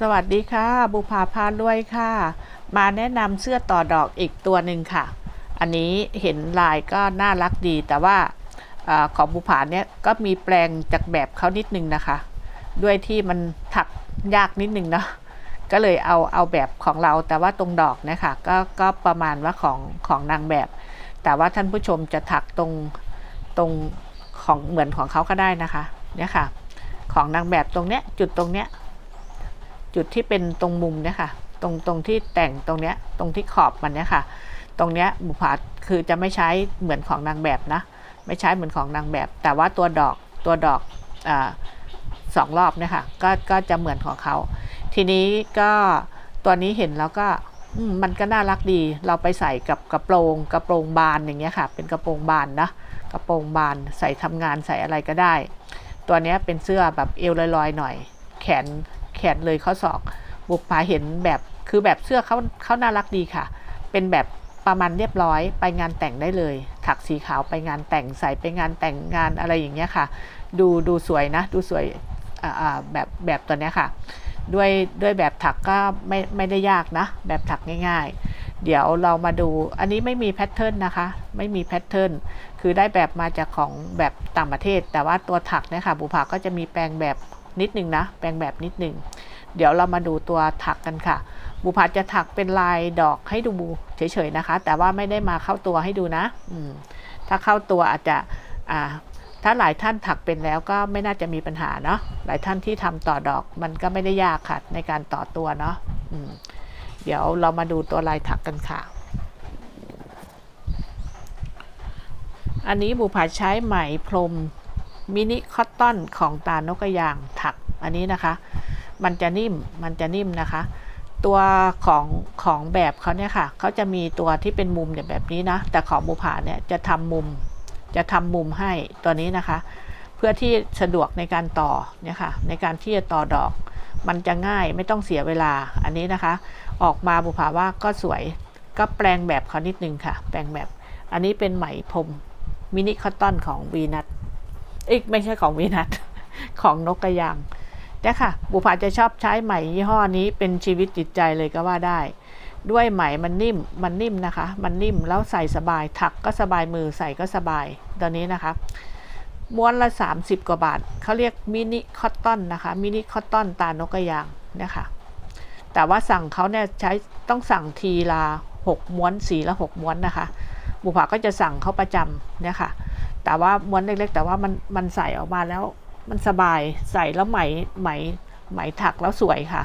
สวัสดีค่ะ บุภาพาด้วยค่ะ มาแนะนำเสื้อต่อดอกอีกตัวหนึ่งค่ะ อันนี้เห็นลายก็น่ารักดีแต่ว่าอของบุภาเนี่ยก็มีแปลงจากแบบเขานิดนึงนะคะ ด้วยที่มันถักยากนิดนึงเนาะก็เลยเอาเอาแบบของเราแต่ว่าตรงดอกนะคะก็ก็ประมาณว่าของของนางแบบ แต่ว่าท่านผู้ชมจะถักตรงตรงของเหมือนของเขาก็ได้นะคะเนี่ยค่ะ ของนางแบบตรงเนี้ยจุดตรงเนี้ย จุดที่เป็นตรงมุมเนี่ยค่ะ ตรงตรงที่แต่งตรงเนี้ยตรงที่ขอบมันเนี่ยค่ะ ตรงเนี้ยบุพาคือจะไม่ใช้เหมือนของนางแบบนะ ไม่ใช้เหมือนของนางแบบ แต่ว่าตัวดอกตัวดอกอสองรอบเนี่ยค่ะก็ก็จะเหมือนของเขา ทีนี้ก็ตัวนี้เห็นแล้วก็มันก็น่ารักดี เราไปใส่กับกระโปรงกระโปรงบานอย่างเงี้ยค่ะ เป็นกระโปรงบานนะกระโปรงบานใส่ทำงานใส่อะไรก็ได้ ตัวเนี้ยเป็นเสื้อแบบเอวลอยๆหน่อย แขน แขนเลยข้อศอกบุกพาเห็นแบบคือแบบเสื้อเขาเขาน่ารักดีค่ะ เป็นแบบประมาณเรียบร้อยไปงานแต่งได้เลย ถักสีขาวไปงานแต่งใส่ไปงานแต่งงานอะไรอย่างเงี้ยค่ะ ดูดูสวยนะ ดูสวยอ่าอ่าแบบแบบตัวเนี้ยค่ะ ด้วยด้วยแบบถักก็ไม่ไม่ได้ยากนะ แบบถักง่ายๆ เดี๋ยวเรามาดูอันนี้ไม่มีแพทเทิร์นนะคะ ไม่มีแพทเทิร์นคือได้แบบมาจากของแบบต่างประเทศ แต่ว่าตัวถักเนี่ยค่ะบุภาก็จะมีแปลงแบบ นิดนึงนะ แปลงแบบนิดนึง เดี๋ยวเรามาดูตัวถักกันค่ะ บุพาจะถักเป็นลายดอกให้ดูเฉยๆนะคะ แต่ว่าไม่ได้มาเข้าตัวให้ดูนะอืมถ้าเข้าตัวอาจจะอ่าถ้าหลายท่านถักเป็นแล้วก็ไม่น่าจะมีปัญหาเนาะ หลายท่านที่ทำต่อดอกมันก็ไม่ได้ยากค่ะในการต่อตัวเนาะอืมเดี๋ยวเรามาดูตัวลายถักกันค่ะ อันนี้บุพาใช้ไหมพรม มินิคอตตอนของตาลนกกระยางถักอันนี้นะคะ มันจะนิ่มมันจะนิ่มนะคะ ตัวของของแบบเขาเนี่ยค่ะเขาจะมีตัวที่เป็นมุมเนี่ยแบบนี้นะ แต่ของบุผาเนี่ยจะทำมุม จะทำมุมให้ตัวนี้นะคะ เพื่อที่สะดวกในการต่อเนี่ยค่ะ ในการที่จะต่อดอก มันจะง่ายไม่ต้องเสียเวลาอันนี้นะคะ ออกมาบุผาว่าก็สวยก็แปลงแบบเขานิดนึงค่ะ แปลงแบบ อันนี้เป็นไหมพรมมินิคอตตอนของวีนัท เอ้ยไม่ใช่ของวีนัทของนกกระยางเนี่ยค่ะ บุพาจะชอบใช้ไหมยี่ห้อนี้เป็นชีวิตจิตใจเลยก็ว่าได้ ด้วยไหมมันนิ่มมันนิ่มนะคะ มันนิ่มแล้วใส่สบายถักก็สบายมือใส่ก็สบายตอนนี้นะคะม้วนละ 30 กว่าบาท เขาเรียกมินิคอตตอนนะคะ มินิคอตตอนตานกกระยางเนี่ยค่ะแต่ว่าสั่งเขาเนี่ยใช้ต้องสั่งทีละ6ม้วนสีละ 6 ม้วนนะคะ บุพาก็จะสั่งเขาประจำเนี่ยค่ะ แต่ว่าม้วนเล็กๆ แต่ว่ามันมันใส่ออกมาแล้ว มันสบายใส่แล้วไหมไหมไหมถักแล้วสวยค่ะ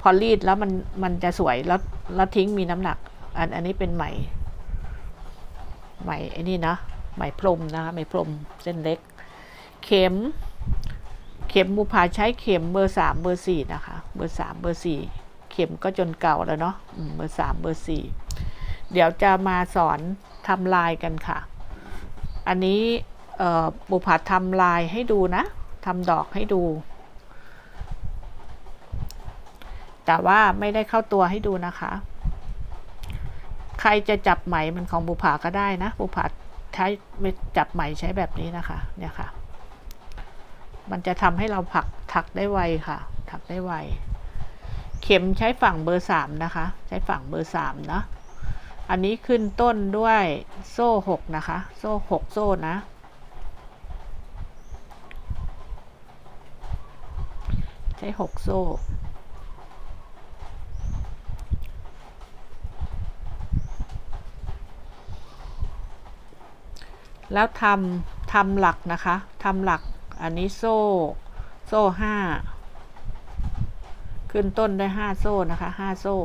พอรีดแล้วมันมันจะสวยแล้วแล้วทิ้งมีน้ำหนัก อันอันนี้เป็นไหมไหมไอ้นี่นะไหมพรมนะคะไหมพรมเส้นเล็ก เข็ม เข็มบุพาใช้เข็มเบอร์สามเบอร์สี่นะคะ เบอร์สามเบอร์สี่เข็มก็จนเก่าแล้วเนาะเบอร์สามเบอร์สี่เดี๋ยวจะมาสอนทำลายกันค่ะ อันนี้บุพาทำลายให้ดูนะทำดอกให้ดู แต่ว่าไม่ได้เข้าตัวให้ดูนะคะ ใครจะจับไหมมันของบุผาก็ได้นะบุผาใช้ไม่จับไหมใช้แบบนี้นะคะ เนี่ยค่ะ มันจะทำให้เราผักถักได้ไวค่ะ ถักได้ไว เข็มใช้ฝั่งเบอร์สามนะคะ ใช้ฝั่งเบอร์สามนะ อันนี้ขึ้นต้นด้วยโซ่หกนะคะ โซ่หกโซ่นะ ใช้หกโซ่แล้วทำทำหลักนะคะทำหลักอันนี้โซ่ โซ่ห้า ขึ้นต้นด้วยห้าโซ่นะคะห้าโซ่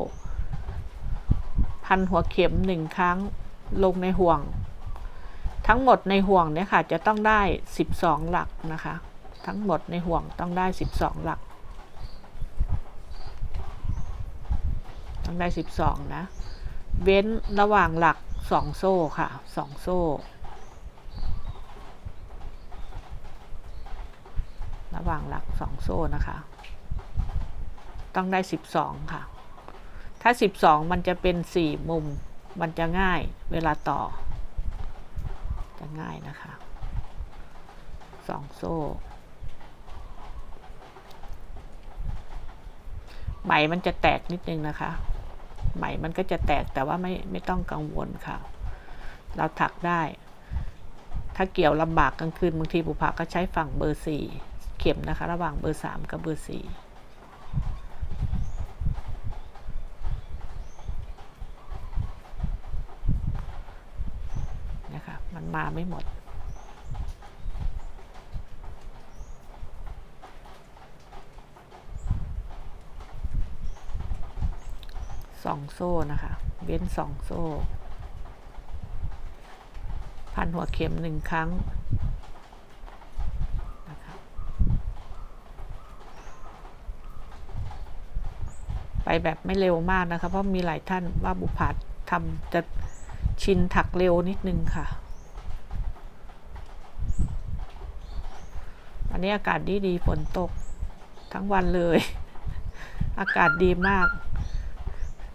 พันหัวเข็มหนึ่งครั้งลงในห่วง ทั้งหมดในห่วงเนี่ยค่ะจะต้องได้สิบสองหลักนะคะ ทั้งหมดในห่วงต้องได้สิบสองหลัก ต้องได้สิบสองนะ เว้นระหว่างหลักสองโซ่ค่ะสองโซ่ ระหว่างหลักสองโซ่นะคะ ต้องได้สิบสองค่ะ ถ้าสิบสองมันจะเป็นสี่มุม มันจะง่ายเวลาต่อ จะง่ายนะคะสองโซ่ ไหมมันจะแตกนิดนึงนะคะ ไหมมันก็จะแตกแต่ว่าไม่ไม่ต้องกังวลค่ะ เราถักได้ ถ้าเกี่ยวลำบากกลางคืนบางทีบุภาก็ใช้ฝั่งเบอร์สี่เข็มนะคะ ระหว่างเบอร์สามกับเบอร์สี่นะคะ มันมา ไม่หมด สองโซ่นะคะ เว้นสองโซ่ พันหัวเข็มหนึ่งครั้งนะคะไปแบบไม่เร็วมากนะคะ เพราะมีหลายท่านว่าบุพัดทำจะชินถักเร็วนิดนึงค่ะ วันนี้อากาศดีดีฝนตกทั้งวันเลย อากาศดีมาก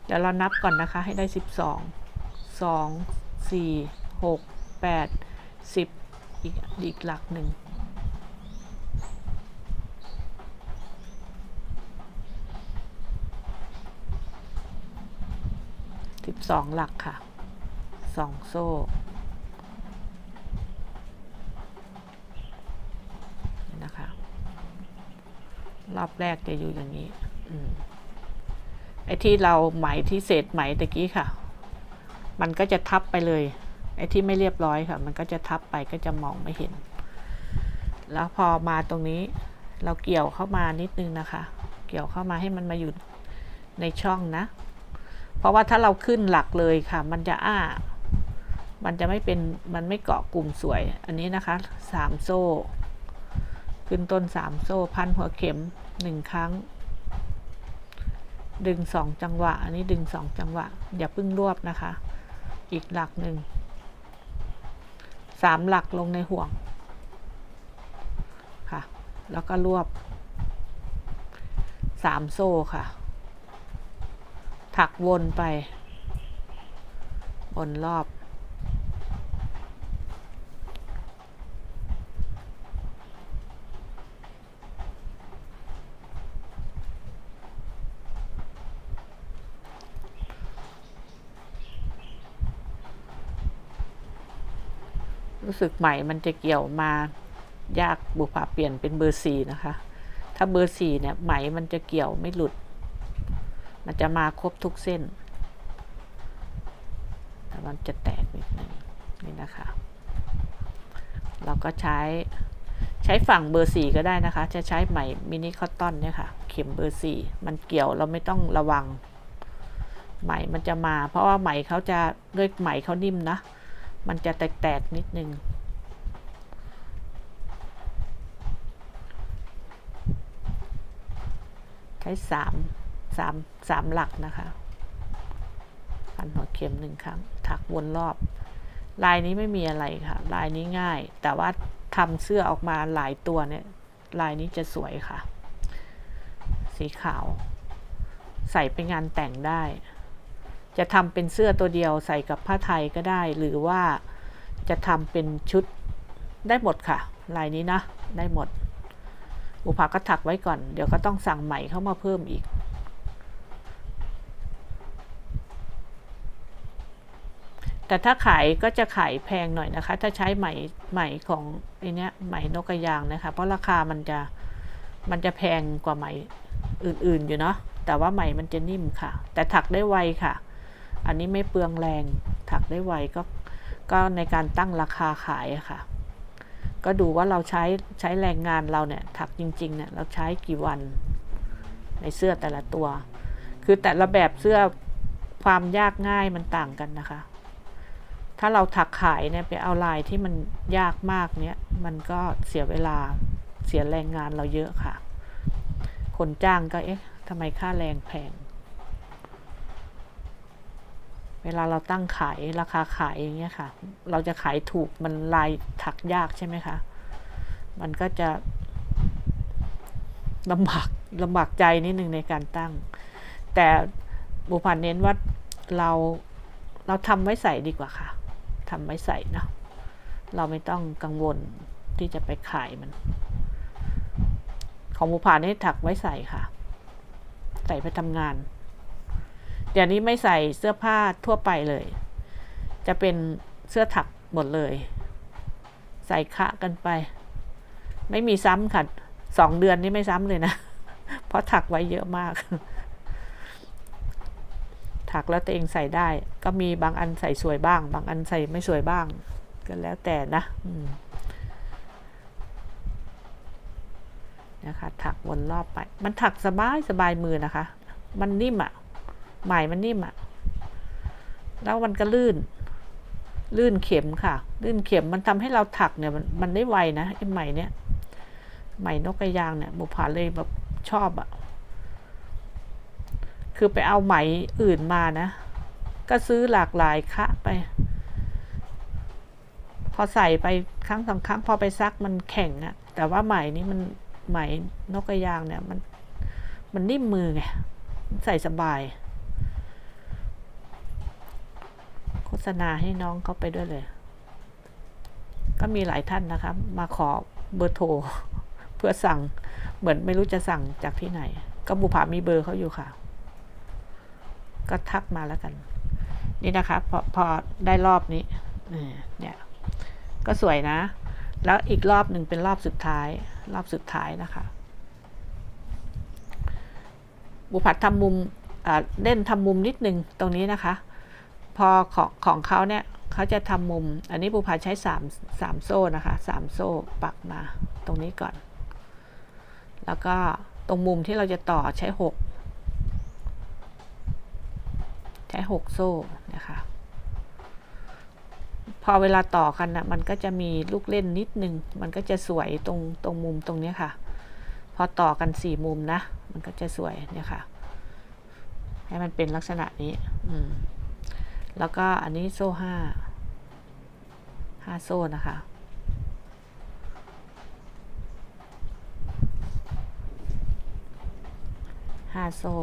เดี๋ยวเรานับก่อนนะคะ ให้ได้ 12 2 4 6 8 10 อีกอีกหลักหนึ่ง12หลักค่ะ2โซ่ นะคะ ร อบแรกจะอยู่อย่างนี้อไอ้ที่เราไหมที่เศษไหมตะกี้ค่ะ มันก็จะทับไปเลย ไอ้ที่ไม่เรียบร้อยค่ะ มันก็จะทับไปก็จะมองไม่เห็น แล้วพอมาตรงนี้ เราเกี่ยวเข้ามานิดนึงนะคะ เกี่ยวเข้ามาให้มันมาอยู่ในช่องนะ เพราะว่าถ้าเราขึ้นหลักเลยค่ะ มันจะอ้า มันจะไม่เป็น มันไม่เกาะกลุ่มสวย อันนี้นะคะสามโซ่ ขึ้นต้นสามโซ่พันหัวเข็มหนึ่งครั้ง ดึงสองจังหวะ อันนี้ดึงสองจังหวะ อย่าเพิ่งรวบนะคะ อีกหลักหนึ่งสามหลักลงในห่วงค่ะ แล้วก็รวบสามโซ่ค่ะ ถักวนไปวนรอบ รู้สึกใหม่มันจะเกี่ยวมายากบุพาเปลี่ยนเป็นเบอร์สี่นะคะ ถ้าเบอร์สี่เนี่ยไหมมันจะเกี่ยวไม่หลุด มันจะมาครบทุกเส้นแต่มันจะแตกนิดนึงนี่นะคะ เราก็ใช้ใช้ฝั่งเบอร์สี่ก็ได้นะคะ จะใช้ไหมมินิคอตตอนเนี่ยค่ะ เข็มเบอร์สี่มันเกี่ยวเราไม่ต้องระวังไหมมันจะมา เพราะว่าไหมเขาจะด้วยไหมเขานิ่มนะ มันจะแตกๆนิดนึงใช้สามสามสามหลักนะคะพันหัวเข็มหนึ่งครั้ง ถักวนรอบ ลายนี้ไม่มีอะไรค่ะ ลายนี้ง่าย แต่ว่าทำเสื้อออกมาหลายตัวเนี่ย ลายนี้จะสวยค่ะ สีขาว ใส่ไปงานแต่งได้ จะทำเป็นเสื้อตัวเดียวใส่กับผ้าไทยก็ได้ หรือว่าจะทำเป็นชุดได้หมดค่ะ ลายนี้นะ ได้หมด อุปาก็ถักไว้ก่อน เดี๋ยวก็ต้องสั่งใหม่เข้ามาเพิ่มอีก แต่ถ้าขายก็จะขายแพงหน่อยนะคะ ถ้าใช้ไหมไหมของอเนี้ยไหมนกกระยางนะคะ เพราะราคามันจะมันจะแพงกว่าไหมอื่นๆอยู่เนาะแต่ว่าไหมมันจะนิ่มค่ะ แต่ถักได้ไวค่ะ อันนี้ไม่เปลืองแรงถักได้ไวก็ก็ในการตั้งราคาขายค่ะ ก็ดูว่าเราใช้ใช้แรงงานเราเนี่ยถักจริงๆเนี่ยเราใช้กี่วัน ในเสื้อแต่ละตัว คือแต่ละแบบเสื้อความยากง่ายมันต่างกันนะคะ ถ้าเราถักขายเนี่ยไปเอาลายที่มันยากมากเนี่ยมันก็เสียเวลาเสียแรงงานเราเยอะค่ะ คนจ้างก็เอ๊ะทำไมค่าแรงแพง เวลาเราตั้งขายราคาขายอย่างเงี้ยค่ะ เราจะขายถูกมันลายถักยากใช่ไหมคะ มันก็จะลำบากลำบากใจนิดนึงในการตั้ง แต่บุพันเน้นว่าเราเราทำไว้ใส่ดีกว่าค่ะทำไว้ใส่เนาะเราไม่ต้องกังวลที่จะไปขายมัน ของบุพานนี่ถักไว้ใส่ค่ะ ใส่ไปทำงาน เดี๋ยวนี้ไม่ใส่เสื้อผ้าทั่วไปเลย จะเป็นเสื้อถักหมดเลย ใส่คะกันไป ไม่มีซ้ำค่ะสองเดือนนี่ไม่ซ้ำเลยนะ เพราะถักไว้เยอะมาก ถักแล้วตัวเองใส่ได้ ก็มีบางอันใส่สวยบ้าง บางอันใส่ไม่สวยบ้าง ก็แล้วแต่นะนะคะ ถักวนรอบไป มันถักสบายสบายมือนะคะ มันนิ่มอะ่ะ ไหมมันนิ่มอะแล้วมันก็ลื่น ลื่นเข็มค่ะ ลื่นเข็มมันทำให้เราถักเนี่ย มันมันได้ไวนะไอ้ไหมเนี่ยไหมนกกระยางเนี่ยบุผาเลยแบบชอบอะ่ะคือไปเอาไหมอื่นมานะ ก็ซื้อหลากหลายคะไป พอใส่ไปครั้งสองครั้งพอไปซักมันแข็งอะแต่ว่าไหมนี่มันไหมนกกระยางเนี่ยมันมันนิ่มมือไงใส่สบาย โฆษณาให้น้องเขาไปด้วยเลย ก็มีหลายท่านนะครับมาขอเบอร์โทร เพื่อสั่งเหมือนไม่รู้จะสั่งจากที่ไหน ก็บุผามีเบอร์เขาอยู่ค่ะ ก็ทักมาแล้วกัน นี่นะคะ พอพอได้รอบนี้เนี่ย ก็สวยนะ แล้วอีกรอบหนึ่งเป็นรอบสุดท้าย รอบสุดท้ายนะคะบุผัดทำมุมเล่นทำมุมนิดนึงตรงนี้นะคะ อของของเขาเนี่ยเขาจะทำมุม อันนี้บุผัดใช้สามโซ่นะคะสามโซ่ปักมาตรงนี้ก่อน แล้วก็ตรงมุมที่เราจะต่อใช้หกใช้หกโซ่นะคะพอเวลาต่อกันนะมันก็จะมีลูกเล่นนิดนึง มันก็จะสวยตรงตรงมุมตรงนี้ค่ะ พอต่อกันสี่มุมนะ มันก็จะสวยเนี่ยค่ะ ให้มันเป็นลักษณะนี้ อืม แล้วก็อันนี้โซ่ห้าห้าโซ่นะคะ ห้าโซ่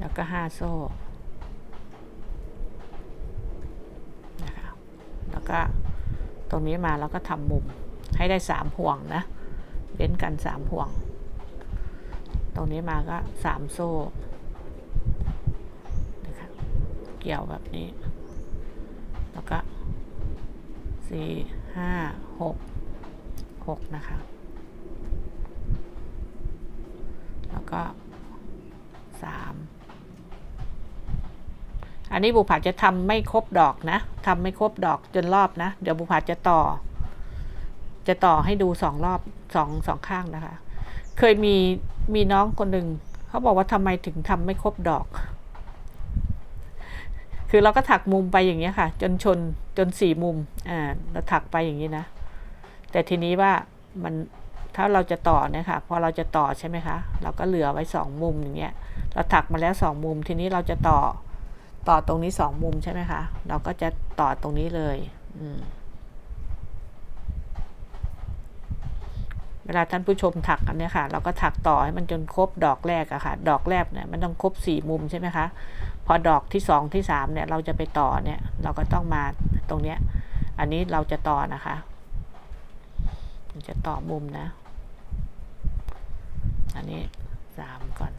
แล้วก็ห้าโซ่นะคะ แล้วก็ตรงนี้มาแล้วก็ทำมุมให้ได้สามห่วงนะ เว้นกันสามห่วง ตรงนี้มาก็สามโซ่นะคะเกี่ยวแบบนี้ แล้วก็สี่ห้าหกหกนะคะ แล้วก็สามอันนี้บุผาจะทำไม่ครบดอกนะทำไม่ครบดอกจนรอบนะ เดี๋ยวบุผาจะต่อ จะต่อให้ดูสองรอบสองสองข้างนะคะ เคยมี มีน้องคนหนึ่งเขาบอกว่าทำไมถึงทำไม่ครบดอก คือเราก็ถักมุมไปอย่างเงี้ยค่ะ จนชนจนสี่มุมอ่าเราถักไปอย่างนี้นะ แต่ทีนี้ว่ามันถ้าเราจะต่อเนี่ยค่ะพอเราจะต่อใช่ไหมคะ เราก็เหลือไว้สองมุมอย่างเงี้ย เราถักมาแล้วสองมุม ทีนี้เราจะต่อต่อตรงนี้สองมุมใช่ไหมคะ เราก็จะต่อตรงนี้เลย อืม เวลาท่านผู้ชมถักกันนี่ยค่ะ เราก็ถักต่อให้มันจนครบดอกแรกอะค่ะ ดอกแรกเนี่ยมันต้องครบสี่มุมใช่ไหมคะ พอดอกที่สองที่สามเนี่ยเราจะไปต่อเนี่ยเราก็ต้องมาตรงเนี้ย อันนี้เราจะต่อนะคะจะต่อมุมนะ อันนี้สามก่อน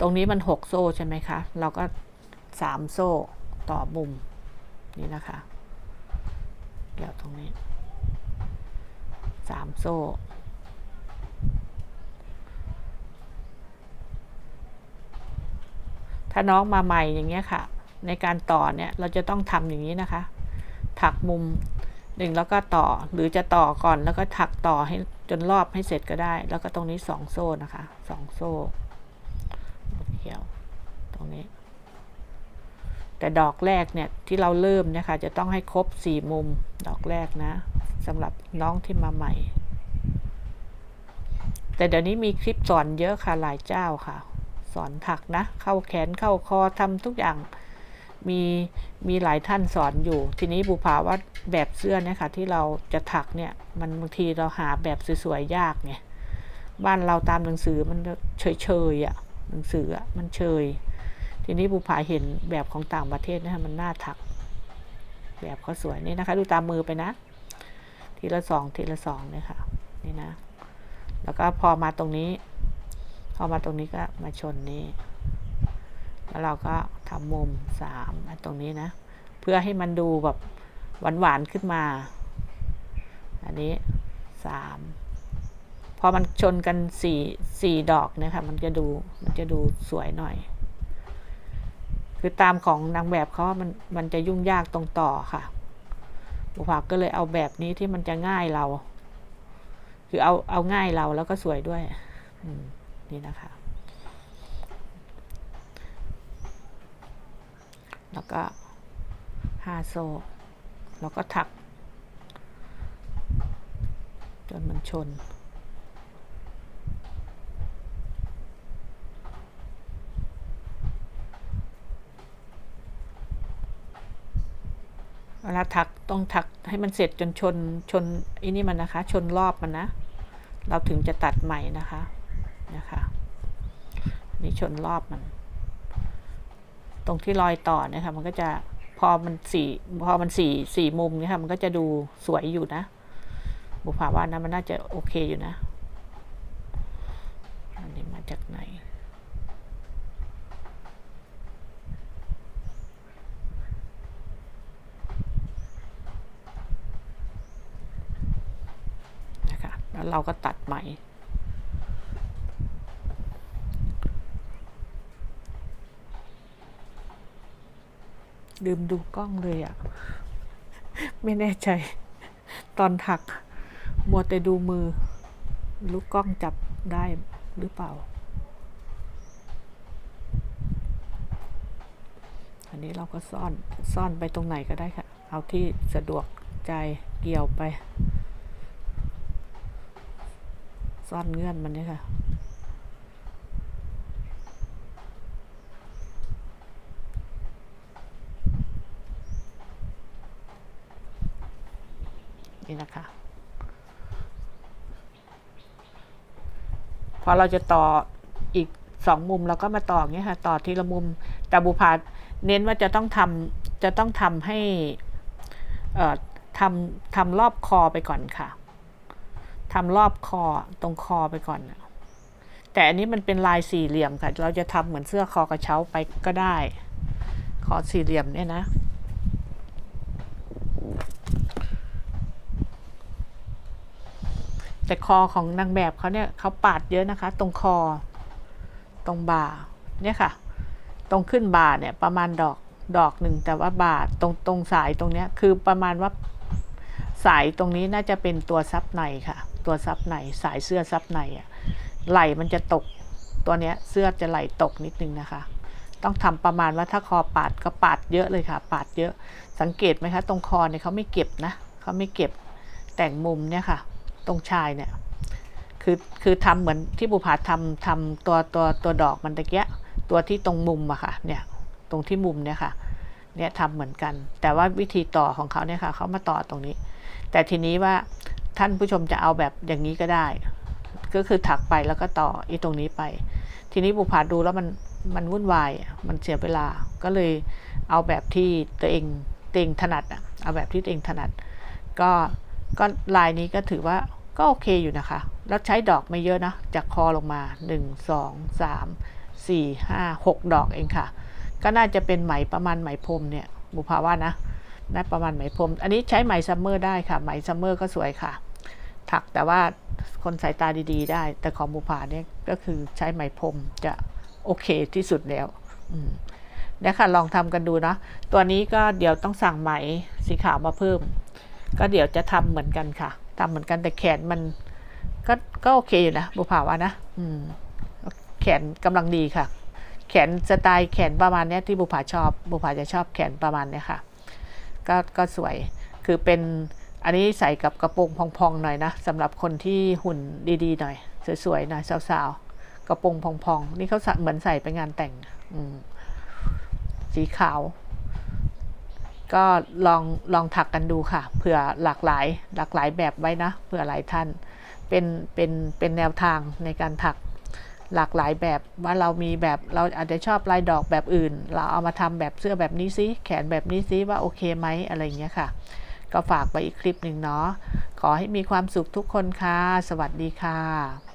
ตรงนี้มันหกโซ่ใช่ไหมคะ เราก็สามโซ่ต่อมุมนี่นะคะเกี่ยวตรงนี้ สามโซ่ ถ้าน้องมาใหม่อย่างเงี้ยค่ะ ในการต่อเนี่ยเราจะต้องทำอย่างนี้นะคะ ถักมุมหนึ่งแล้วก็ต่อหรือจะต่อก่อนแล้วก็ถักต่อให้จนรอบให้เสร็จก็ได้ แล้วก็ตรงนี้สองโซ่นะคะสองโซ่เกี่ยวตรงนี้ แต่ดอกแรกเนี่ยที่เราเริ่มนี่ยค่ะจะต้องให้ครบสี่มุมดอกแรกนะสำหรับน้องที่มาใหม่ แต่เดี๋ยวนี้มีคลิปสอนเยอะค่ะหลายเจ้าค่ะ สอนถักนะ เข้าแขนเข้าคอทำทุกอย่างมีมีหลายท่านสอนอยู่ ทีนี้บุภาว่าแบบเสื้อเนี่ยค่ะที่เราจะถักเนี่ยมันบางทีเราหาแบบสวยๆยากไงบ้านเราตามหนังสือมันเฉยๆอะ่ะหนังสืออะ่ะมันเฉย ทีนี้บุภาเห็นแบบของต่างประเทศนะคะมันน่าถัก แบบเขาสวยนี่นะคะ ดูตามมือไปนะ ทีละสองทีละสองเนี่ยค่ะ นี่นะ แล้วก็พอมาตรงนี้ พอมาตรงนี้ก็มาชนนี้ แล้วเราก็ทำมุมสามตรงนี้นะ เพื่อให้มันดูแบบหวานๆขึ้นมา อันนี้สามพอมันชนกันสี่สี่ดอกเนี่ยค่ะมันจะดู มันจะดูสวยหน่อย คือตามของนางแบบเขามันมันจะยุ่งยากตรงต่อค่ะบุภาก็เลยเอาแบบนี้ที่มันจะง่ายเรา คือเอาเอาง่ายเราแล้วก็สวยด้วยนี่นะคะ แล้วก็ห้าโซ่แล้วก็ถัก จนมันชน วลาถักต้องถักให้มันเสร็จจนชนชนอ้นี่มันนะคะ ชนรอบมันนะ เราถึงจะตัดใหม่นะคะนะคะนี่ชนรอบมัน ตรงที่รอยต่อนี่ยค่ะมันก็จะพอมันสี่พอมันสี่สี่มุมเนี่ยค่ะมันก็จะดูสวยอยู่นะบุภาว่านะมันน่าจะโอเคอยู่นะอันนี้มาจากไหน นะคะแล้ว เราก็ตัดไหม่ ลืมดูกล้องเลยอะ่ะ ไม่แน่ใจ ตอนถัก มัวแต่ดูมือ ลูกกล้องจับได้หรือเปล่า อันนี้เราก็ซ่อน ซ่อนไปตรงไหนก็ได้ค่ะ เอาที่สะดวกใจเกี่ยวไป ซ่อนเงื่อนมันเนี่ยค่ะนี่นะคะ พอเราจะต่ออีกสองมุมเราก็มาต่ออย่างเงี้ยค่ะ ต่อทีละมุมแต่บุพาเน้นว่าจะต้องทำจะต้องทำให้ทำทำรอบคอไปก่อนค่ะ ทำรอบคอตรงคอไปก่อนนะแต่อันนี้มันเป็นลายสี่เหลี่ยมค่ะ เราจะทำเหมือนเสื้อคอกระเช้าไปก็ได้ คอสี่เหลี่ยมเนี่ยนะ แต่คอของนางแบบเขาเนี่ยเขาปาดเยอะนะคะ ตรงคอ ตรงบ่าเนี่ยค่ะ ตรงขึ้นบ่าเนี่ยประมาณดอกดอกหนึ่งแต่ว่าบ่าตรงตรงสายตรงเนี้ยคือประมาณว่าสายตรงนี้น่าจะเป็นตัวซับในค่ะ ตัวซับในสายเสื้อซับในอะไหลมันจะตกตัวเนี้ยเสื้อจะไหลตกนิดนึงนะคะ ต้องทำประมาณว่าถ้าคอปาดก็ปาดเยอะเลยค่ะ ปาดเยอะสังเกตไหมคะ ตรงคอเนี่ยเขาไม่เก็บนะเขาไม่เก็บแต่งมุมเนี่ยค่ะ ตรงชายเนี่ยคือคือทำเหมือนที่บุภาทำทำตัวตัวตัวดอกมันตะเกียตัวที่ตรงมุมอะค่ะเนี่ยตรงที่มุมเนี่ยค่ะเนี่ยทำเหมือนกัน แต่ว่าวิธีต่อของเขาเนี่ยค่ะเขามาต่อตรงนี้ แต่ทีนี้ว่า ท่านผู้ชมจะเอาแบบอย่างนี้ก็ได้ ก็คือถักไปแล้วก็ต่ออีตรงนี้ไป ทีนี้บุภาดูแล้วมันมันวุ่นวายมันเสียเวลาก็เลยเอาแบบที่ตัวเองตัวเองถนัดอะเอาแบบที่ตัวเองถนัด ก็ก็ลายนี้ก็ถือว่าก็โอเคอยู่นะคะ แล้วใช้ดอกไม่เยอะนะ จากคอลงมา 1 2 3 4 5 6 ดอกเองค่ะ ก็น่าจะเป็นไหมประมาณไหมพรมเนี่ย บุภาว่านะน่าประมาณไหมพรม อันนี้ใช้ไหมซัมเมอร์ได้ค่ะ ไหมซัมเมอร์ก็สวยค่ะ ถักแต่ว่าคนสายตาดีๆ ได้ แต่ของบุภาเนี่ยก็คือใช้ไหมพรมจะโอเคที่สุดแล้วเนี่ยค่ะลองทำกันดูเนาะตัวนี้ก็เดี๋ยวต้องสั่งไหมสีขาวมาเพิ่ม ก็เดี๋ยวจะทำเหมือนกันค่ะทำเหมือนกันแต่แขนมันก็ก็โอเคอยู่นะบุภาว่านะแขนกำลังดีค่ะ แขนสไตล์แขนประมาณนี้ที่บุภาชอบบุภาจะชอบแขนประมาณนี้ค่ะ ก็ก็สวยคือเป็น อันนี้ใส่กับกระโปรงพองๆหน่อยนะสำหรับคนที่หุ่นดีๆหน่อย สวยๆหน่อยสาวๆ กระโปรงพองๆ นี่เขาเหมือนใส่ไปงานแต่งสีขาว ก็ลองลองถักกันดูค่ะเผื่อหลากหลายหลากหลายแบบไว้นะเผื่อหลายท่านเป็นเป็นเป็นแนวทางในการถักหลากหลายแบบว่าเรามีแบบเราอาจจะชอบลายดอกแบบอื่น เราเอามาทำแบบเสื้อแบบนี้ซิแขนแบบนี้ซิว่าโอเคไหมอะไรอย่างเงี้ยค่ะ ก็ฝากไปอีกคลิปหนึ่งเนาะขอให้มีความสุขทุกคนค่ะ สวัสดีค่ะ